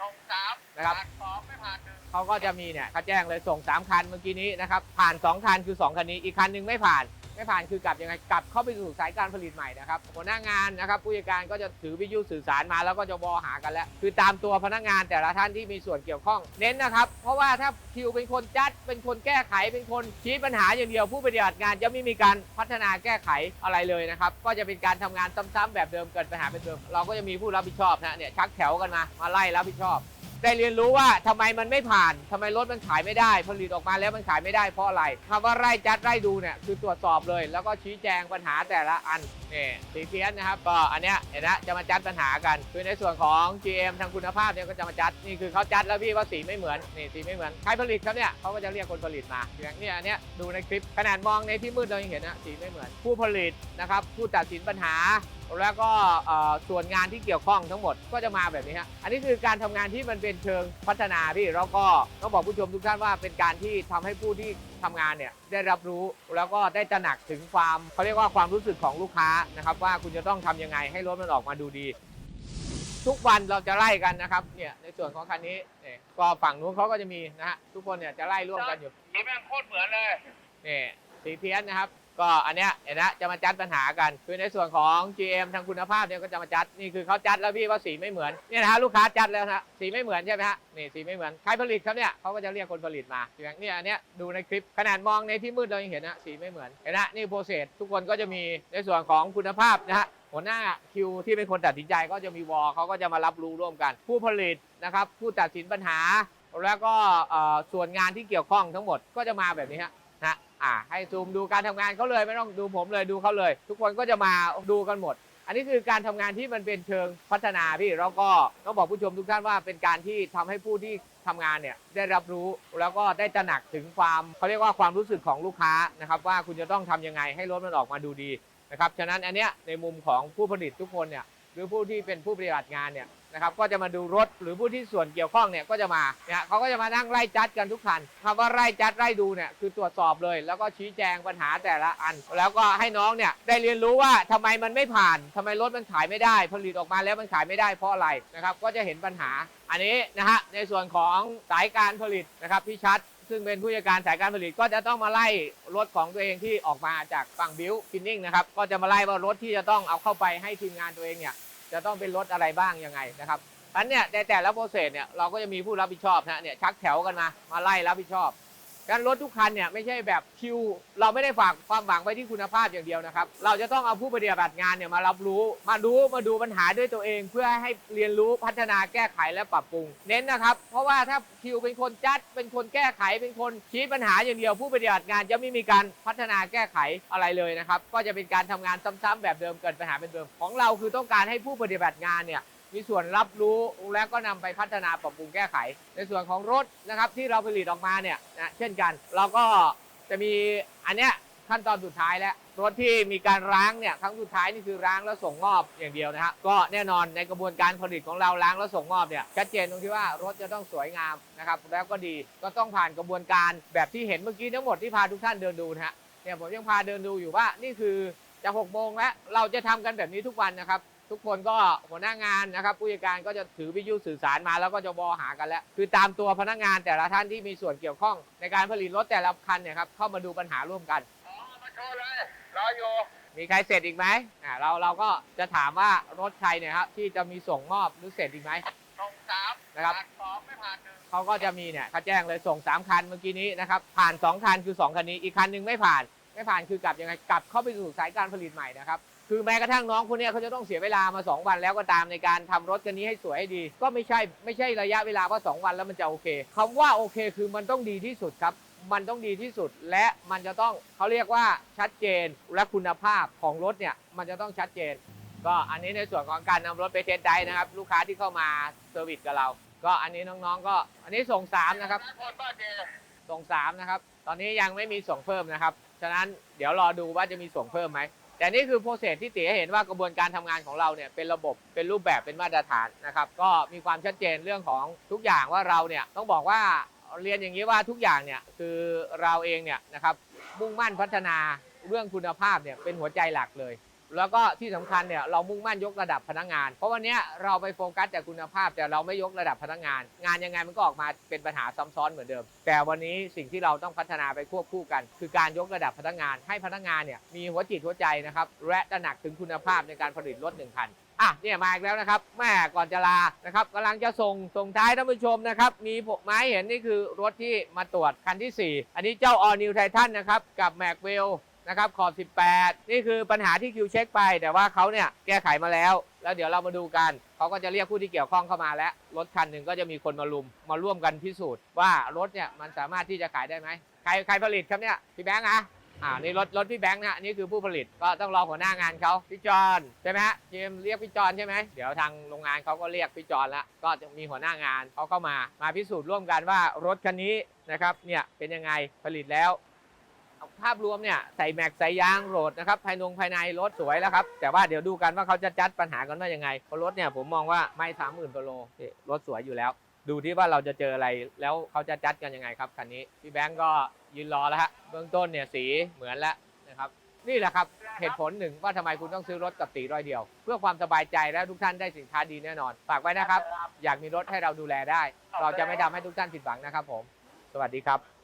ส่งสามนะครับ ผ่านสองไม่ผ่านหนึ่งเขาก็จะมีเนี่ยเขาแจ้งเลยส่ง 3 คันเมื่อกี้นี้นะครับ ผ่าน 2 คันคือ 2 คันนี้ อีกคันหนึ่งไม่ผ่าน ไม่ผ่านคือกลับยังไงกลับเข้าไปสู่สายการผลิตใหม่นะครับหัวหน้างานนะครับผู้จัดการก็จะถือวิทยุสื่อสารมาแล้วก็จะวอหากันแล้ว คือตามตัวพนักงานแต่ละท่านที่มีส่วนเกี่ยวข้องเน้นนะครับ เพราะว่าถ้าคิวเป็นคนจัดเป็นคนแก้ไขเป็นคนชี้ปัญหาอย่างเดียวผู้ปฏิบัติงานจะไม่มีการพัฒนาแก้ไขอะไรเลยนะครับก็จะเป็นการทำงานซ้ำๆแบบเดิมเกิดปัญหาเป็นเดิม เราก็จะมีผู้รับผิดชอบนะเนี่ยชักแถวกันมามาไล่รับผิดชอบ ได้เรียนรู้ว่าทำไมมันไม่ผ่านทำไมรถมันขายไม่ได้ ผลิตออกมาแล้วมันขายไม่ได้เพราะอะไรคำว่าไร่จัดไร่ดูเนี่ยคือตรวจสอบเลย แล้วก็ชี้แจงปัญหาแต่ละอันนี่สีเพี้ยนนะครับก็อันเนี้ยเห็นนะจะมาจัดปัญหากัน คือในส่วนของ GM ทางคุณภาพเนี่ยก็จะมาจัดนี่คือเขาจัดแล้วพี่ว่าสีไม่เหมือนนี่สีไม่เหมือนใครผลิตครับเนี่ยเขาก็จะเรียกคนผลิตมาอย่างเนี้ยอันเนี้ยดูในคลิปขนาดมองในที่มืดเรายังเห็นนะสีไม่เหมือน ผู้ผลิตนะครับผู้ตัดสินปัญหา แล้วก็เอ่อส่วนงานที่เกี่ยวข้องทั้งหมดก็จะมาแบบนี้ฮะอันนี้คือการทำงานที่มันเป็นเชิงพัฒนาพี่แล้วก็ต้องบอกผู้ชมทุกท่านว่าเป็นการที่ทำให้ผู้ที่ทำงานเนี่ยได้รับรู้แล้วก็ได้ตระหนักถึงความเขาเรียกว่าความรู้สึกของลูกค้านะครับ ว่าคุณจะต้องทำยังไงให้รถมันออกมาดูดี ทุกวันเราจะไล่กันนะครับเนี่ยในส่วนของคันนี้เนี่ยก็ฝั่งนู้นเขาก็จะมีนะฮะทุกคนเนี่ยจะไล่ร่วมกันอยู่สีแม่งโคตรเหมือนเลยนี่สีเพี้ยนนะครับ ก็อันเนี้ยเห็นนะจะมาจัดปัญหากัน คือในส่วนของ GM ทางคุณภาพเนี่ยก็จะมาจัดนี่คือเขาจัดแล้วพี่ว่าสีไม่เหมือนเนี่ยนะฮะลูกค้าจัดแล้วนะสีไม่เหมือนใช่ไหมฮะนี่สีไม่เหมือนใครผลิตครับเนี่ยเขาก็จะเรียกคนผลิตมาอย่างเนี้ยอันเนี้ยดูในคลิปขนาดมองในที่มืดเรายังเห็นนะสีไม่เหมือนเห็นนะนี่โปรเซสทุกคนก็จะมีในส่วนของคุณภาพนะฮะหัวหน้าคิวที่เป็นคนตัดสินใจก็จะมีวอเขาก็จะมารับรู้ร่วมกัน ผู้ผลิตนะครับผู้ตัดสินปัญหา แล้วก็ส่วนงานที่เกี่ยวข้องทั้งหมดก็จะมาแบบนี้ฮะ อ่าให้ซูมดูการทำงานเขาเลยไม่ต้องดูผมเลยดูเขาเลย ทุกคนก็จะมาดูกันหมด อันนี้คือการทำงานที่มันเป็นเชิงพัฒนาพี่แล้วก็ต้องบอกผู้ชมทุกท่านว่าเป็นการที่ทำให้ผู้ที่ทำงานเนี่ยได้รับรู้แล้วก็ได้ตระหนักถึงความเขาเรียกว่าความรู้สึกของลูกค้านะครับว่าคุณจะต้องทำยังไงให้รถมันออกมาดูดีนะครับฉะนั้นอันเนี้ยในมุมของผู้ผลิตทุกคนเนี่ย หรือผู้ที่เป็นผู้ปฏิบัติงานเนี่ยนะครับก็จะมาดูรถหรือผู้ที่ส่วนเกี่ยวข้องเนี่ยก็จะมาเนี่ยเขาก็จะมานั่งไล่จัดกันทุกคันคำว่าไล่จัดไล่ดูเนี่ยคือตรวจสอบเลย แล้วก็ชี้แจงปัญหาแต่ละอัน แล้วก็ให้น้องเนี่ยได้เรียนรู้ว่าทำไมมันไม่ผ่านทำไมรถมันขายไม่ได้ ผลิตออกมาแล้วมันขายไม่ได้เพราะอะไรนะครับก็จะเห็นปัญหาอันนี้นะฮะในส่วนของสายการผลิตนะครับพี่ชัด ซึ่งเป็นผู้จัดการสายการผลิตก็จะต้องมาไล่รถของตัวเองที่ออกมาจากฝั่งบิวฟินนิ่งนะครับก็จะมาไล่ว่ารถที่จะต้องเอาเข้าไปให้ทีมงานตัวเองเนี่ยจะต้องเป็นรถอะไรบ้างยังไงนะครับอันเนี่ยในแต่ละโปรเซสเนี่ยเราก็จะมีผู้รับผิดชอบนะเนี่ยชักแถวกันมามาไล่รับผิดชอบ การรถทุกคันเนี่ยไม่ใช่แบบคิว เราไม่ได้ฝากความหวังไว้ที่คุณภาพอย่างเดียวนะครับ เราจะต้องเอาผู้ปฏิบัติงานเนี่ยมารับรู้ มาดูมาดูปัญหาด้วยตัวเอง เพื่อให้เรียนรู้พัฒนาแก้ไขและปรับปรุง เน้นนะครับ เพราะว่าถ้าคิวเป็นคนจัด เป็นคนแก้ไข เป็นคนชี้ปัญหาอย่างเดียว ผู้ปฏิบัติงานจะไม่มีการพัฒนาแก้ไขอะไรเลยนะครับ ก็จะเป็นการทำงานซ้ำๆแบบเดิมเกิดปัญหาเป็นเดิม ของเราคือต้องการให้ผู้ปฏิบัติงานเนี่ย มีส่วนรับรู้และก็นำไปพัฒนาปรับปรุงแก้ไข ในส่วนของรถนะครับที่เราผลิตออกมาเนี่ยนะเช่นกัน เราก็จะมีอันเนี้ยขั้นตอนสุดท้ายแล้วรถที่มีการล้างเนี่ยครั้งสุดท้ายนี่คือล้างแล้วส่งมอบอย่างเดียวนะฮะก็แน่นอนในกระบวนการผลิตของเราล้างแล้วส่งมอบเนี่ยชัดเจนตรงที่ว่ารถจะต้องสวยงามนะครับแล้วก็ดีก็ต้องผ่านกระบวนการแบบที่เห็นเมื่อกี้ทั้งหมดที่พาทุกท่านเดินดูนะฮะเนี่ยผมยังพาเดินดูอยู่ว่านี่คือจะหกโมงแล้วเราจะทำกันแบบนี้ทุกวันนะครับ ทุกคนก็หัวหน้างานนะครับผู้จัดการก็จะถือวิทยุสื่อสารมาแล้วก็จะวอหากันแล้ว คือตามตัวพนักงานแต่ละท่านที่มีส่วนเกี่ยวข้อง ในการผลิตรถแต่ละคันเนี่ยครับเข้ามาดูปัญหาร่วมกันอ๋อมาโชว์เลยรออยู่มีใครเสร็จอีกไหมอ่าเราเราก็จะถามว่ารถใครเนี่ยครับที่จะมีส่งมอบหรือเสร็จอีกไหมส่งสามนะครับผ่านสองไม่ผ่านหนึ่งเขาก็จะมีเนี่ยเขาแจ้งเลยส่ง3คันเมื่อกี้นี้นะครับผ่าน2คันคือ2คันนี้อีกคันหนึ่งไม่ผ่าน ไม่ผ่านคือกลับยังไงกลับเข้าไปสู่สายการผลิตใหม่นะครับคือแม้กระทั่งน้องคนนี้เขาจะต้องเสียเวลามา 2 วันแล้วก็ตามในการทำรถคันนี้ให้สวยให้ดี ก็ไม่ใช่ไม่ใช่ระยะเวลาว่า 2 วันแล้วมันจะโอเคคำว่าโอเคคือมันต้องดีที่สุดครับ มันต้องดีที่สุดและมันจะต้องเขาเรียกว่าชัดเจนและคุณภาพของรถเนี่ยมันจะต้องชัดเจน ก็อันนี้ในส่วนของการนำรถไปเทสไดรฟ์นะครับ ลูกค้าที่เข้ามาเซอร์วิสกับเรา ก็อันนี้น้องๆก็ อันนี้ส่งสามนะครับคนบ้านเจส่ง3นะครับ ตอนนี้ยังไม่มีส่งเพิ่มนะครับ ฉะนั้นเดี๋ยวรอดูว่าจะมีส่งเพิ่มไหม แต่นี่คือโปรเซสที่ตีให้เห็นว่ากระบวนการทำงานของเราเนี่ยเป็นระบบเป็นรูปแบบเป็นมาตรฐานนะครับ ก็มีความชัดเจนเรื่องของทุกอย่างว่าเราเนี่ยต้องบอกว่าเรียนอย่างนี้ว่าทุกอย่างเนี่ยคือเราเองเนี่ยนะครับมุ่งมั่นพัฒนาเรื่องคุณภาพเนี่ยเป็นหัวใจหลักเลย แล้วก็ที่สำคัญเนี่ยเรามุ่งมั่นยกระดับพนักงาน เพราะวันนี้เราไปโฟกัสแต่คุณภาพ แต่เราไม่ยกระดับพนักงาน งานยังไงมันก็ออกมาเป็นปัญหาซ้ำซ้อนเหมือนเดิม แต่วันนี้สิ่งที่เราต้องพัฒนาไปควบคู่กัน คือการยกระดับพนักงาน ให้พนักงานเนี่ยมีหัวจิตหัวใจนะครับและตระหนักถึงคุณภาพในการผลิตรถหนึ่งคันอะเนี่ยมาอีกแล้วนะครับแม่ก่อนจะลานะครับกำลังจะส่งส่งท้ายท่านผู้ชมนะครับมีผมไม้เห็นนี่คือรถที่มาตรวจคันที่ 4 อันนี้เจ้า All New Titan นะครับกับแม็กเวล นะครับขอบ 18 นี่คือปัญหาที่คิวเช็คไป แต่ว่าเขาเนี่ยแก้ไขมาแล้ว แล้วเดี๋ยวเรามาดูกัน เขาก็จะเรียกผู้ที่เกี่ยวข้องเข้ามาแล้ว รถคันหนึ่งก็จะมีคนมาลุม มาร่วมกันพิสูจน์ว่ารถเนี่ยมันสามารถที่จะขายได้ไหมใครใครผลิตครับเนี่ยพี่แบงค์อะอ่านี่รถรถพี่แบงค์นะนี่คือผู้ผลิตก็ต้องรอหัวหน้างานเขาพี่จอนใช่ไหมฮะเจมเรียกพี่จอนใช่ไหมเดี๋ยวทางโรงงานเขาก็เรียกพี่จอนแล้วก็จะมีหัวหน้างานเขาเข้ามามาพิสูจน์ร่วมกันว่ารถคันนี้นะครับเนี่ยเป็นยังไงผลิตแล้ว ภาพรวมเนี่ยใส่แม็กใส่ยางโรดนะครับภายนงภายในรถสวยแล้วครับ แต่ว่าเดี๋ยวดูกันว่าเขาจะจัดปัญหากันว่ายังไงเพราะรถเนี่ยผมมองว่าไม่สามหมื่นกิโลรถสวยอยู่แล้ว ดูที่ว่าเราจะเจออะไรแล้วเขาจะจัดกันยังไงครับคันนี้พี่แบงก์ก็ยืนรอแล้วฮะเบื้องต้นเนี่ยสีเหมือนแล้วนะครับนี่แหละครับเหตุผลหนึ่งว่าทำไมคุณต้องซื้อรถกับสีร้อยเดียว เพื่อความสบายใจและทุกท่านได้สินค้าดีแน่นอน ฝากไว้นะครับ อยากมีรถให้เราดูแลได้ เราจะไม่ทำให้ทุกท่านผิดหวังนะครับผม สวัสดีครับ